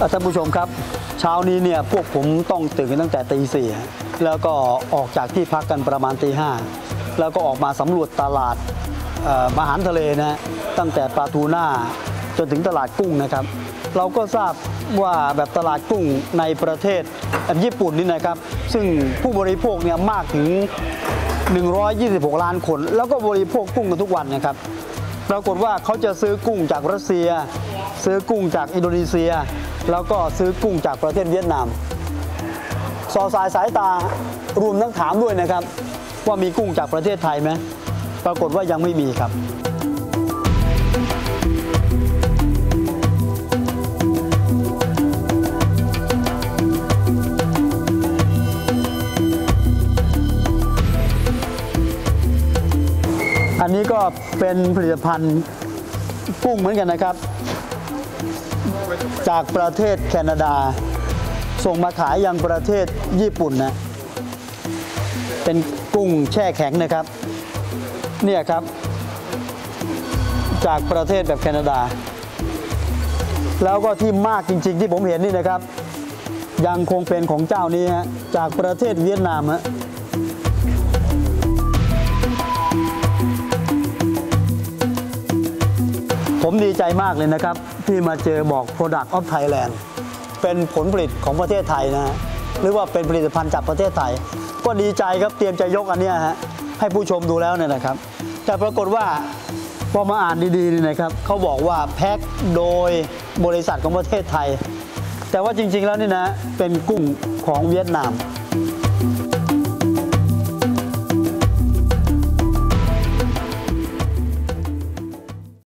ท่านผู้ชมครับ เช้านี้เนี่ยพวกผมต้องตื่นกันตั้งแต่ตีสี่แล้วก็ออกจากที่พักกันประมาณตีห้าแล้วก็ออกมาสำรวจตลาดเอ่ออาหารทะเลนะฮะตั้งแต่ปลาทูน่าจนถึงตลาดกุ้งนะครับ เราก็ทราบว่าแบบตลาดกุ้งในประเทศญี่ปุ่นนี่นะครับ ซึ่งผู้บริโภคเนี่ยมากถึง 126 ล้านคน แล้วก็บริโภคกุ้งกันทุกวันนะครับ ปรากฏว่าเขาจะซื้อกุ้งจากรัสเซีย ซื้อกุ้งจากอินโดนีเซีย แล้วก็ซื้อกุ้งจากประเทศเวียดนาม สอสายสายตารวมทั้งถามด้วยนะครับ ว่ามีกุ้งจากประเทศไทยไหมปรากฏว่ายังไม่มีครับอันนี้ก็เป็นผลิตภัณฑ์กุ้งเหมือนกันนะครับ จากประเทศแคนาดา ส่งมาขายยังประเทศญี่ปุ่นนะ เป็นกุ้งแช่แข็งนะครับ เนี่ยครับ จากประเทศแบบแคนาดา แล้วก็ที่มากจริง ๆ ที่ผมเห็นนี่นะครับ ยังคงเป็นของเจ้านี้ฮะจากประเทศเวียดนามฮะผมดีใจมากเลยนะครับ ที่มาเจอบอก Product of Thailand เป็นผลผลิตของประเทศไทยนะฮะหรือว่าเป็นผลิตภัณฑ์จากประเทศไทย ก็ดีใจครับเตรียมจะยกอันเนี้ยฮะให้ผู้ชมดูแล้วเนี่ยนะครับ แต่ปรากฏว่าพอมาอ่านดีๆนี่นะครับเขาบอกว่าแพ็คโดยบริษัทของประเทศไทย แต่ว่าจริงๆแล้วนี่นะเป็นกุ้งของเวียดนาม